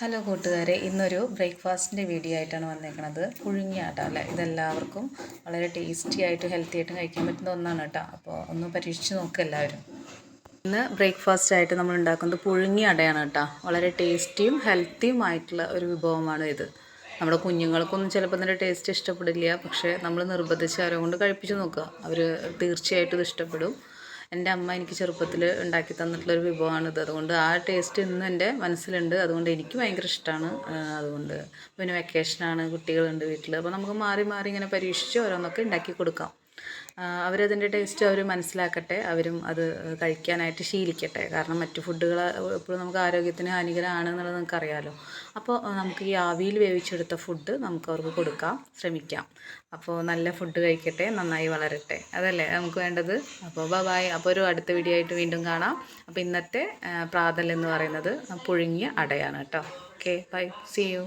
Hello കൂട്ടുകാരെ ഇന്നൊരു ബ്രേക്ക്ഫാസ്റ്റിന്റെ video ആയിട്ടാണ് വന്നേക്കണത്. പുഴുങ്ങിയ ആട്ട അല്ലേ? ഇതെല്ലാവർക്കും വളരെ ടേസ്റ്റി ആയിട്ട് ഹെൽത്തി ആയിട്ടും കഴിക്കാൻ പറ്റുന്ന ഒന്നാണ് കേട്ടോ. അപ്പോൾ ഒന്ന് പരീക്ഷിച്ച് നോക്കുക എല്ലാവരും. ഇന്ന് ബ്രേക്ക്ഫാസ്റ്റ് ആയിട്ട് നമ്മൾ ഉണ്ടാക്കുന്നത് പുഴുങ്ങിയ അടയാണ് കേട്ടോ. വളരെ ടേസ്റ്റിയും ഹെൽത്തിയും ആയിട്ടുള്ള ഒരു വിഭവമാണ് ഇത്. നമ്മുടെ കുഞ്ഞുങ്ങൾക്കൊന്നും ചിലപ്പോൾ ഇതിന്റെ ടേസ്റ്റ് ഇഷ്ടപ്പെടില്ല. പക്ഷേ നമ്മൾ നിർബന്ധിച്ച് അവരെ കൊണ്ട് കഴിപ്പിച്ച് നോക്കുക. അവർ തീർച്ചയായിട്ടും ഇത് ഇഷ്ടപ്പെടും. എന്റെ അമ്മ എനിക്ക് ചെറുപ്പത്തിൽ ഉണ്ടാക്കി തന്നിട്ടുള്ളൊരു വിഭവമാണിത്. അതുകൊണ്ട് ആ ടേസ്റ്റ് ഇന്ന് എന്റെ മനസ്സിലുണ്ട്. അതുകൊണ്ട് എനിക്ക് ഭയങ്കര ഇഷ്ടമാണ്. അതുകൊണ്ട് പിന്നെ വെക്കേഷനാണ് കുട്ടികളുണ്ട് വീട്ടിൽ അപ്പോൾ നമുക്ക് മാറി മാറി ഇങ്ങനെ പരീക്ഷിച്ച് ഓരോന്നൊക്കെ ഉണ്ടാക്കി കൊടുക്കാം. അവരതിന്റെ ടേസ്റ്റ് അവർ മനസ്സിലാക്കട്ടെ അവരും അത് കഴിക്കാനായിട്ട് ശീലിക്കട്ടെ. കാരണം മറ്റു ഫുഡുകൾ എപ്പോഴും നമുക്ക് ആരോഗ്യത്തിന് ഹാനികരമാണ് എന്നുള്ളത് നമുക്കറിയാമല്ലോ അപ്പോൾ നമുക്ക് ഈ ആവിയിൽ വേവിച്ചെടുത്ത ഫുഡ് നമുക്ക് അവർക്ക് കൊടുക്കാം ശ്രമിക്കാം. അപ്പോൾ നല്ല ഫുഡ് കഴിക്കട്ടെ നന്നായി വളരട്ടെ. അതല്ലേ നമുക്ക് വേണ്ടത്? അപ്പോൾ ബായ് അപ്പോൾ ഒരു അടുത്ത വീഡിയോ ആയിട്ട് വീണ്ടും കാണാം. അപ്പോൾ ഇന്നത്തെ പ്രാതൽ എന്ന് പറയുന്നത് പുഴുങ്ങിയ അടയാണ് കേട്ടോ. Okay bye C U